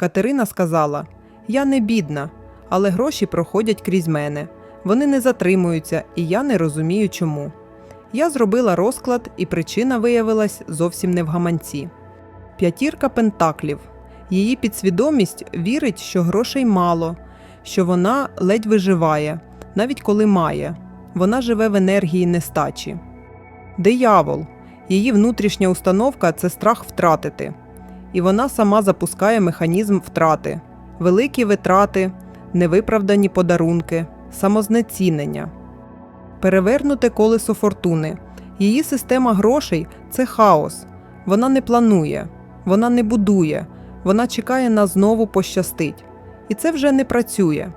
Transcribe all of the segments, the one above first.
Катерина сказала: Я не бідна, але гроші проходять крізь мене. Вони не затримуються, і я не розумію чому. Я зробила розклад, і причина виявилась зовсім не в гаманці. П'ятірка пентаклів. Її підсвідомість вірить, що грошей мало, що вона ледь виживає, навіть коли має. Вона живе в енергії нестачі. Диявол. Її внутрішня установка це страх втратити. І вона сама запускає механізм втрати, великі витрати, невиправдані подарунки, самознецінення. Перевернуте колесо фортуни. Її система грошей це хаос. Вона не планує, вона не будує, вона чекає на знову пощастить. І це вже не працює.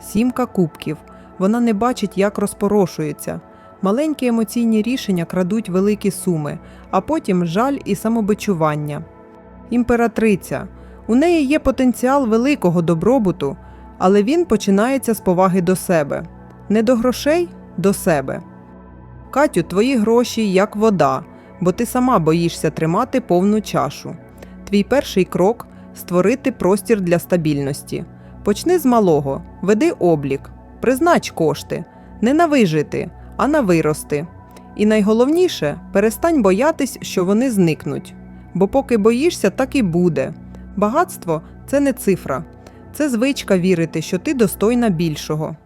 Сімка кубків. Вона не бачить, як розпорошується. Маленькі емоційні рішення крадуть великі суми, а потім жаль і самобичування. Імператриця. У неї є потенціал великого добробуту, але він починається з поваги до себе. Не до грошей, до себе. Катю, твої гроші як вода, бо ти сама боїшся тримати повну чашу. Твій перший крок створити простір для стабільності. Почни з малого, веди облік, признач кошти, не на вижити, а на вирости. І найголовніше перестань боятись, що вони зникнуть. Бо поки боїшся, так і буде. Багатство це не цифра, це звичка вірити, що ти достойна більшого.